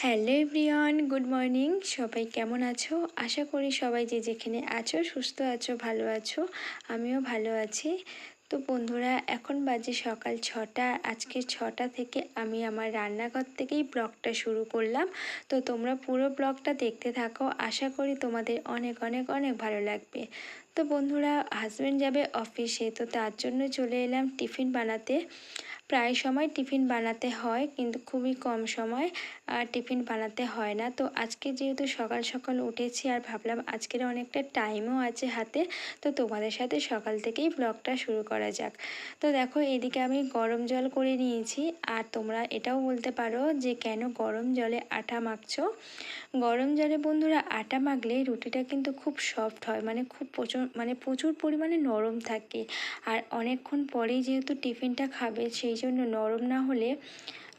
Hello everyone, good morning. সবাই কেমন আছো? আশা করি সবাই যে যেখানে আছো, সুস্থ আছো, ভালো আছো, আমিও ভালো আছি। তো বন্ধুরা, এখন বাজে সকাল ছটা। আজকে ছটা থেকে আমি আমার রান্নাঘর থেকেই ব্লগটা শুরু করলাম। তো তোমরা পুরো ব্লগটা দেখতে থাকো। আশা করি তোমাদের অনেক অনেক অনেক ভালো লাগবে। তো বন্ধুরা হাজব্যান্ড যাবে অফিসে তো তার জন্য চলে এলাম টিফিন বানাতে। প্রায় সময় টিফিন বানাতে হয়, কিন্তু খুবই কম সময় টিফিন বানাতে হয় না। তো আজকে যেহেতু সকাল সকাল উঠেছি আর ভাবলাম আজকের অনেকটা টাইমও আছে হাতে, তো তোমাদের সাথে সকাল থেকেই ব্লগটা শুরু করা যাক। তো দেখো, এদিকে আমি গরম জল করে নিয়েছি, আর তোমরা এটাও বলতে পারো যে কেন গরম জলে আটা মাখছো? গরম জলে বন্ধুরা আটা মাখলে রুটিটা কিন্তু খুব সফট হয় মানে খুব প্রচুর মানে প্রচুর পরিমাণে নরম থাকে। আর অনেকক্ষণ পরেই যেহেতু টিফিনটা খাবে, সেই জন্য নরম না হলে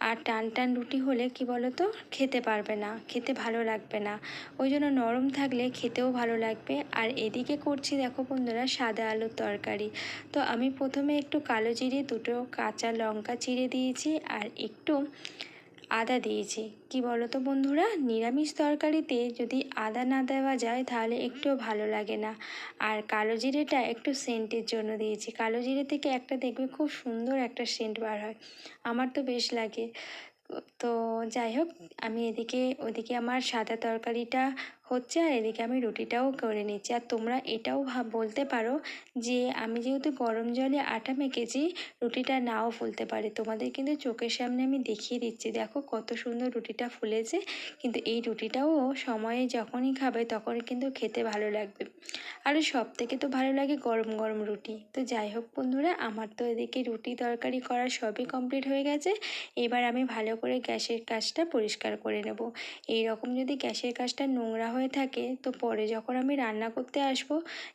আর টান টান রুটি হলে কি বলো তো খেতে পারবে না, খেতে ভালো লাগবে না। ওই জন্য নরম থাকলে খেতেও ভালো লাগবে। আর এদিকে করছি দেখো বন্ধুরা সাদা আলুর তরকারি। তো আমি প্রথমে একটু কালো জিরে, দুটো কাঁচা লঙ্কা চিরে দিয়েছি আর একটু আদা দিয়েছি। কি বলো তো বন্ধুরা? নিরামিষ তরকারিতে যদি আদা না দেওয়া যায় তাহলে একটুও ভালো লাগে না। আর কালো জিরেটা একটু সেন্টের জন্য দিয়েছি। কালো জিরে থেকে একটা দেখবে খুব সুন্দর একটা সেন্ট বার হয়। আমার তো বেশ লাগে। তো যাই হোক, আমি এদিকে, ওদিকে আমার সাদা তরকারিটা হচ্ছে আর এদিকে আমি রুটিটাও করে নিচ্ছি। আর তোমরা এটাও ভাব বলতে পারো যে আমি যেহেতু গরম জলে আটা মেখেছি, রুটিটা নাও ফুলতে পারে। তোমাদের কিন্তু চোখের সামনে আমি দেখিয়ে দিচ্ছি। দেখো কত সুন্দর রুটিটা ফুলেছে। কিন্তু এই রুটিটাও সময়ে যখনই খাবে তখনই কিন্তু খেতে ভালো লাগবে। আর সব থেকে তো ভালো লাগে গরম গরম রুটি। তো যাই হোক বন্ধুরা, আমার তো এদিকে রুটি তরকারি করা সবই কমপ্লিট হয়ে গেছে। এবার আমি ভালো করে গ্যাসের কাজটা পরিষ্কার করে নেব। এই রকম যদি গ্যাসের কাজটা নোংরা হয়ে থাকে, তো পরে যখন আমি রান্না করতে আসব,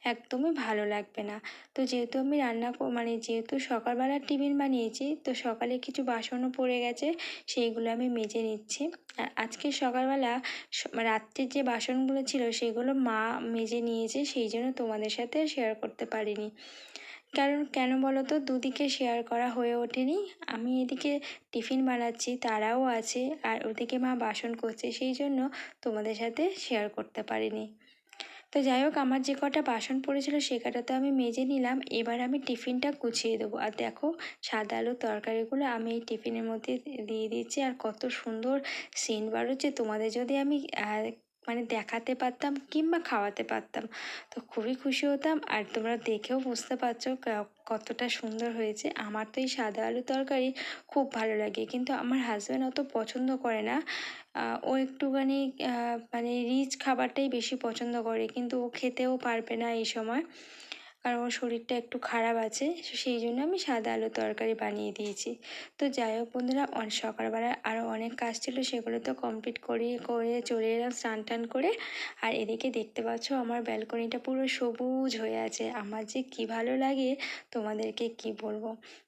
একদমই ভালো লাগবে না। তো যেহেতু আমি রান্না মানে যেহেতু সকালবেলা টিফিন বানিয়েছি, তো সকালে কিছু বাসনও পড়ে গেছে, সেইগুলো আমি মেজে নিচ্ছি। আর আজকে সকালবেলা রাত্রের যে বাসনগুলো ছিল, সেগুলো মা মেজে নিয়েছে, সেই জন্য তোমাদের সাথে শেয়ার করতে পারিনি। কারণ কেন বলো তো দুদিকে শেয়ার করা হয়ে ওঠেনি। আমি এদিকে টিফিন বানাচ্ছি, তারাও আছে, আর ওদিকে মা বাসন করছে, সেই জন্য তোমাদের সাথে শেয়ার করতে পারিনি। তো যাই হোক, আমার যে কটা বাসন পড়েছিল সে কটা তো আমি মেজে নিলাম। এবার আমি টিফিনটা গুছিয়ে দেবো। আর দেখো, সাদা আলুর তরকারিগুলো আমি এই টিফিনের মধ্যে দিয়ে দিচ্ছি। আর কত সুন্দর সেন্ট বাড়ছে তোমাদের যদি আমি মানে দেখাতে পারতাম কিংবা খাওয়াতে পারতাম। তো খুবই খুশি হতাম আর তোমরা দেখেও বুঝতে পারছ কতটা সুন্দর হয়েছে। আমার তো এই সাদা আলু তরকারি খুব ভালো লাগে। কিন্তু আমার হাজব্যান্ড অত পছন্দ করে না। ও একটুখানি মানে রিচ খাবারটাই বেশি পছন্দ করে। কিন্তু ও খেতেও পারবে না এই সময়। কারণ ওর শরীরটা একটু খারাপ আছে সেই জন্য আমি সাদা আলুর তরকারি বানিয়ে দিয়েছি। তো যাই হোক বন্ধুরা, অন সকালবেলা আরও অনেক কাজ ছিল, সেগুলো তো কমপ্লিট করে করে চলে এলাম স্নান টান করে। আর এদিকে দেখতে পাচ্ছ আমার ব্যালকনিটা পুরো সবুজ হয়ে আছে। আমার যে কি ভালো লাগে, তোমাদেরকে কি বলব?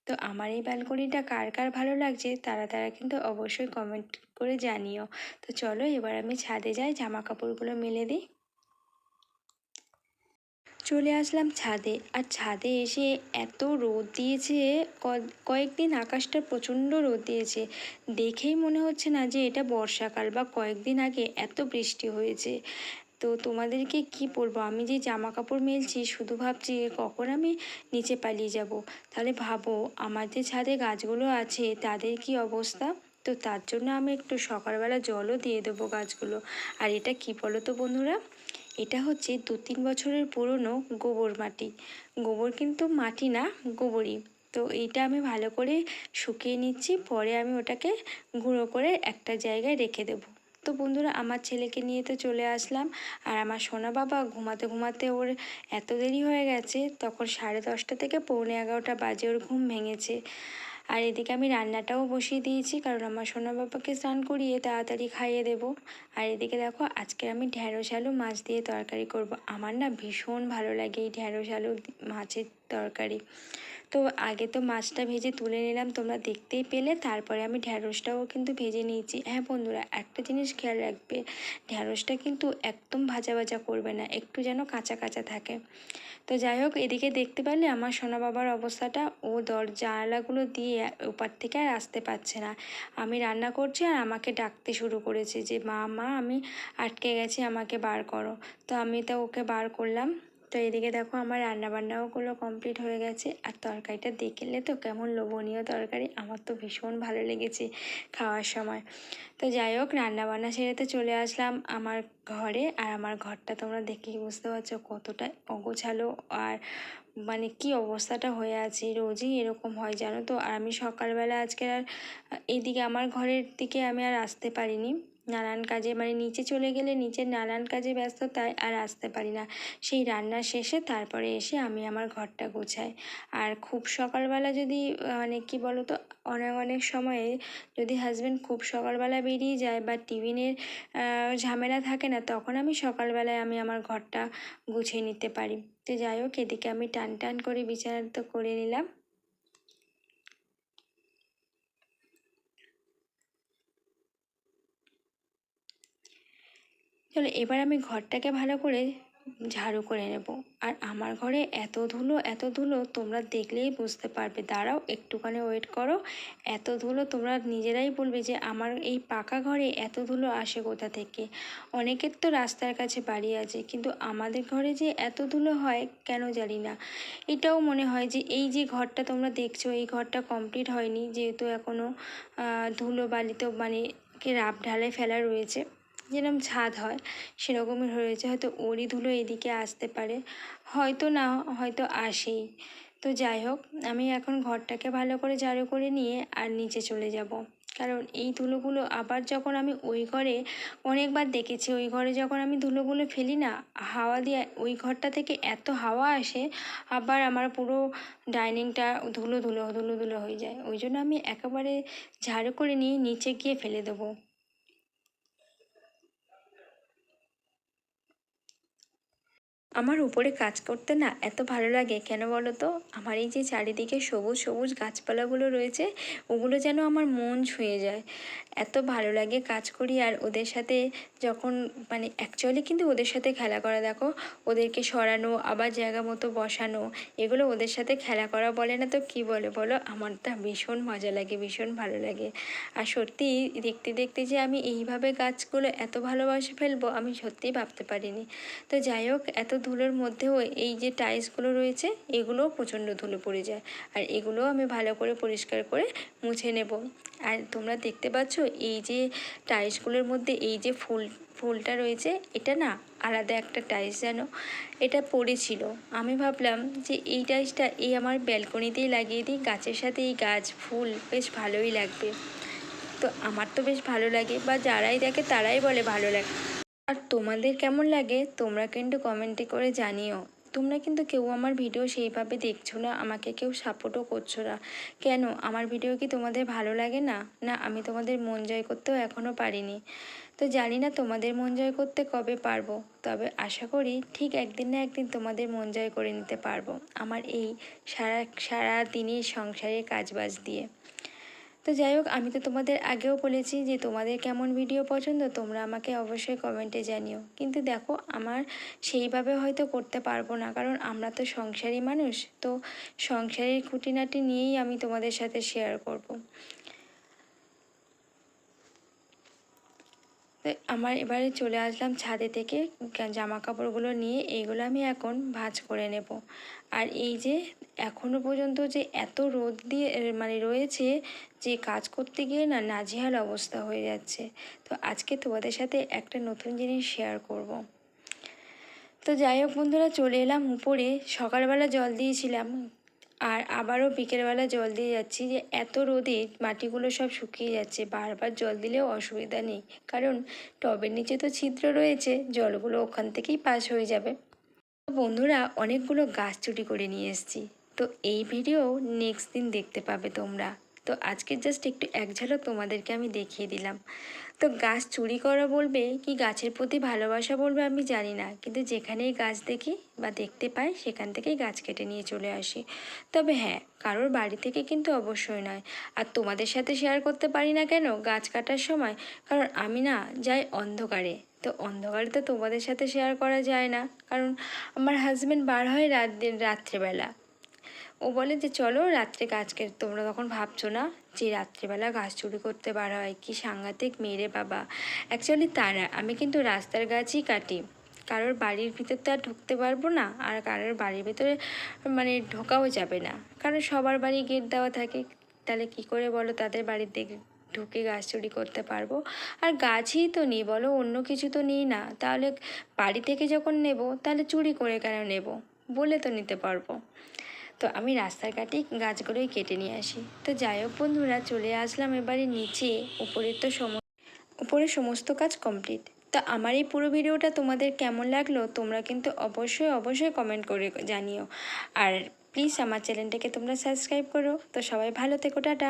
তো আমার এই ব্যালকনিটা কার কার ভালো লাগছে, তারা তারা কিন্তু অবশ্যই কমেন্ট করে জানিও। তো চলো এবার আমি ছাদে যাই জামা কাপড়গুলো মেলে দিই। চলে আসলাম ছাদে। আর ছাদে এসে এত রোদ দিয়েছে কয়েকদিন আকাশটা প্রচণ্ড রোদ দিয়েছে। দেখেই মনে হচ্ছে না যে এটা বর্ষাকাল বা কয়েকদিন আগে এত বৃষ্টি হয়েছে। তো তোমাদেরকে কি বলব? আমি যে জামা কাপড় মেলছি, শুধু ভাবছি কখন আমি নিচে পালিয়ে যাব? তাহলে ভাবো, আমার যে ছাদে গাছগুলো আছে, তাদের কি অবস্থা? তো তার জন্য আমি একটু সকালবেলা জলও দিয়ে দেবো গাছগুলো। আর এটা কি বলো তো বন্ধুরা? এটা হচ্ছে দু তিন বছরের পুরনো গোবর মাটি। গোবর কিন্তু মাটি না, গোবরই। তো এইটা আমি ভালো করে শুকিয়ে নিচ্ছি, পরে আমি ওটাকে গুঁড়ো করে একটা জায়গায় রেখে দেবো। তো বন্ধুরা, আমার ছেলেকে নিয়ে তো চলে আসলাম, আর আমার সোনা বাবা ঘুমাতে ঘুমাতে ওর এত দেরি হয়ে গেছে, তখন সাড়ে দশটা থেকে পৌনে এগারোটা বাজে ওর ঘুম ভেঙেছে। আর এদিকে আমি রান্নাটাও বসিয়ে দিয়েছি, কারণ আমার সোনা বাবাকে স্নান করিয়ে তাড়াতাড়ি খাইয়ে দেব। আর এদিকে দেখো, আজকে আমি ঢ্যাঁড়স আলু মাছ দিয়ে তরকারি করব। আমার না ভীষণ ভালো লাগে এই ঢ্যাঁড়স আলু মাছের তরকারি। তো আগে তো মাছটা ভেজে তুলে নিলাম, তোমরা দেখতেই পেলে। তারপরে আমি ঢ্যাঁড়সটাও কিন্তু ভেজে নিয়েছি। হ্যাঁ বন্ধুরা, একটা জিনিস খেয়াল রাখবে, ঢ্যাঁড়সটা কিন্তু একদম ভাজা ভাজা করবে না, একটু যেন কাঁচা কাঁচা থাকে। তো যাই হোক, এদিকে দেখতে পারলে আমার সোনা বাবার অবস্থাটা, ও দর জানালাগুলো দিয়ে ওপার থেকে আর আসতে পারছে না। আমি রান্না করছি আর আমাকে ডাকতে শুরু করেছে যে, মা মা, আমি আটকে গেছি, আমাকে বার করো। তো আমি তো ওকে বার করলাম। তো এদিকে দেখো আমার রান্নাবান্নাওগুলো কমপ্লিট হয়ে গেছে। আর তরকারিটা দেখলে তো কেমন লোভনীয় তরকারি, আমার তো ভীষণ ভালো লেগেছে খাওয়ার সময়। তো যাই হোক, রান্নাবান্না সেরে তো চলে আসলাম আমার ঘরে। আর আমার ঘরটা তোমরা দেখেই বুঝতে পারছ কতটা অগোছালো আর মানে কি অবস্থাটা হয়ে আছে, রোজই এরকম হয় জানো তো? আর আমি সকালবেলা আজকে আর এইদিকে আমার ঘরের দিকে আমি আর আসতে পারিনি। নানান কাজে মানে নিচে চলে গেলে নিচের নানান কাজে ব্যস্ততায় আর আসতে পারি না। সেই রান্না শেষে তারপরে এসে আমি আমার ঘরটা গোছাই। আর খুব সকালবেলা যদি মানে কি বলো তো অনেক অনেক সময়ে যদি হাজব্যান্ড খুব সকালবেলা বেরিয়ে যায় বা টিফিনের ঝামেলা থাকে না, তখন আমি সকালবেলায় আমি আমার ঘরটা গুছিয়ে নিতে পারি। তো যাই হোক, এদিকে আমি টান টান করে বিছানা তো করে নিলাম। চলো এবার আমি ঘরটাকে ভালো করে ঝাড়ু করে নেব। আর আমার ঘরে এত ধুলো এত ধুলো তোমরা দেখলেই বুঝতে পারবে। দাঁড়াও, একটুখানি ওয়েট করো। এত ধুলো তোমরা নিজেরাই বলবে যে আমার এই পাকা ঘরে এত ধুলো আসে কোথা থেকে? অনেকের তো রাস্তার কাছে বাড়ি আছে, কিন্তু আমাদের ঘরে যে এত ধুলো হয় কেন জানি না। এটাও মনে হয় যে এই যে ঘরটা তোমরা দেখছ, এই ঘরটা কমপ্লিট হয়নি, যেহেতু এখনও ধুলো বালিতে মানে কি রাব ঢালে ফেলা রয়েছে। যেরকম ছাদ হয়, সেরকমই হয়েছে হয়তো ওরই ধুলো এদিকে আসতে পারে। হয়তো না, হয়তো আসেই। তো যাই হোক, আমি এখন ঘরটাকে ভালো করে ঝাড়ু করে নিয়ে আর নিচে চলে যাব। কারণ এই ধুলোগুলো আবার যখন আমি ওই ঘরে অনেকবার দেখেছি, ওই ঘরে যখন আমি ধুলোগুলো ফেলি না, হাওয়া দিয়ে ওই ঘরটা থেকে এত হাওয়া আসে, আবার আমার পুরো ডাইনিংটা ধুলো ধুলো ধুলো ধুলো হয়ে যায়। ওই জন্য আমি একেবারে ঝাড়ু করে নিয়ে নিচে গিয়ে ফেলে দেবো। আমার উপরে কাজ করতে না এত ভালো লাগে। কেন বলো তো? আমার এই যে চারিদিকে সবুজ সবুজ গাছপালাগুলো রয়েছে, ওগুলো যেন আমার মন ছুঁয়ে যায়। এত ভালো লাগে কাজ করি আর ওদের সাথে যখন মানে অ্যাকচুয়ালি কিন্তু ওদের সাথে খেলা করা, দেখো, ওদেরকে সরানো, আবার জায়গা মতো বসানো, এগুলো ওদের সাথে খেলা করা বলে না তো কি বলে বলো? আমার তা ভীষণ মজা লাগে, ভীষণ ভালো লাগে। আর সত্যি দেখতে দেখতে যে আমি এইভাবে গাছগুলো এত ভালোবাসে ফেলব, আমি সত্যিই ভাবতে পারিনি। তো যাই হোক, এত ধুলোর মধ্যেও এই যে টাইলসগুলো রয়েছে, এগুলোও প্রচণ্ড ধুলো পড়ে যায়। আর এগুলোও আমি ভালো করে পরিষ্কার করে মুছে নেব। আর তোমরা দেখতে পাচ্ছ, এই যে টাইলসগুলোর মধ্যে এই যে ফুল, ফুলটা রয়েছে, এটা না আলাদা একটা টাইলস যেন এটা পড়েছিল। আমি ভাবলাম যে এই টাইলসটা এই আমার ব্যালকনিতেই লাগিয়ে দিই, গাছের সাথে এই গাছ, ফুল বেশ ভালোই লাগবে। তো আমার তো বেশ ভালো লাগে, বা যারাই দেখে তারাই বলে ভালো লাগে। আর তোমাদের কেমন লাগে, তোমরা কিন্তু কমেন্টে করে জানিও। তোমরা কিন্তু কেউ আমার ভিডিও সেইভাবে দেখছ না, আমাকে কেউ সাপোর্টও করছ না। কেন? আমার ভিডিও কি তোমাদের ভালো লাগে না? না, আমি তোমাদের মন জয় করতেও এখনও পারিনি। তো জানি না তোমাদের মন জয় করতে কবে পারব, তবে আশা করি ঠিক একদিন না একদিন তোমাদের মন জয় করে নিতে পারব, আমার এই সারা সারা দিনের সংসারের কাজবাজ দিয়ে। তো যাই হোক, আমি তো তোমাদের আগেও বলেছি যে তোমাদের কেমন ভিডিও পছন্দ, তোমরা আমাকে অবশ্যই কমেন্টে জানিও কিন্তু দেখো, আমার সেইভাবে হয়তো করতে পারব না, কারণ আমরা তো সংসারী মানুষ, তো সংসারের খুঁটিনাটি নিয়েই আমি তোমাদের সাথে শেয়ার করব। আমার এবারে চলে আসলাম ছাদে থেকে জামা কাপড়গুলো নিয়ে এইগুলো আমি এখন ভাজ করে নেব আর এই যে এখনও পর্যন্ত যে এত রোদ দিয়ে মানে রয়েছে যে কাজ করতে গিয়ে না নাজেহাল অবস্থা হয়ে যাচ্ছে। তো আজকে তোমাদের সাথে একটা নতুন জিনিস শেয়ার করব। তো যাই হোক বন্ধুরা, চলে এলাম উপরে। সকালবেলা জল দিয়েছিলাম, আর আবারও বিকেলবেলা জল দিয়ে যাচ্ছি যে এত রোদে মাটিগুলো সব শুকিয়ে যাচ্ছে, বারবার জল দিলেও অসুবিধা নেই। কারণ টবের নিচে তো ছিদ্র রয়েছে, জলগুলো ওখান থেকেই পাস হয়ে যাবে। বন্ধুরা, অনেকগুলো গাছ চুরি করে নিয়ে এসেছি। তো এই ভিডিও নেক্সট দিন দেখতে পাবে তোমরা। তো আজকে জাস্ট একটু এক ঝলক তোমাদেরকে আমি দেখিয়ে দিলাম। তো গাছ চুরি করা বলবে কি গাছের প্রতি ভালোবাসা বলবে আমি জানি না। কিন্তু যেখানেই গাছ দেখি বা দেখতে পাই, সেখান থেকেই গাছ কেটে নিয়ে চলে আসি। তবে হ্যাঁ কারোর বাড়ি থেকে কিন্তু অবশ্যই নয়। আর তোমাদের সাথে শেয়ার করতে পারি না কেন গাছ কাটার সময়? কারণ আমি না যাই অন্ধকারে। তো অন্ধকারে তো তোমাদের সাথে শেয়ার করা যায় না। কারণ আমার হাজব্যান্ড বার হয় রাত রাত্রেবেলা। ও বলে যে, চলো রাত্রে গাছ কেটে তোমরা তখন ভাবছ না যে, রাত্রেবেলা গাছ চুরি করতে বার হয়? কি সাংঘাতিক মেরে বাবা। অ্যাকচুয়ালি তা না। আমি কিন্তু রাস্তার গাছই কাটি। কারোর বাড়ির ভিতর তো আর ঢুকতে পারব না, আর কারোর বাড়ির ভিতরে মানে ঢোকাও যাবে না। কারণ সবার বাড়ি গেট দেওয়া থাকে। তাহলে কি করে বলো? তাদের বাড়িতে ঢুকে গাছ চুরি করতে পারব? আর গাছই তো নিই বলো, অন্য কিছু তো নিই না। তাহলে বাড়ি থেকে যখন নেব, তাহলে চুরি করে কেন নেব? বলে তো নিতে পারব। তো আমি রাস্তার কাটেই গাছগুলোই কেটে নিয়ে আসি। তো যাই হোক বন্ধুরা, চলে আসলাম এবারে নিচে। উপরের তো সম উপরে সমস্ত কাজ কমপ্লিট তো আমার এই পুরো ভিডিওটা তোমাদের কেমন লাগল তোমরা কিন্তু অবশ্যই অবশ্যই কমেন্ট করে জানিও। আর প্লিজ আমার চ্যানেলটাকে তোমরা সাবস্ক্রাইব করো। তো সবাই ভালো থেকো, টাটা।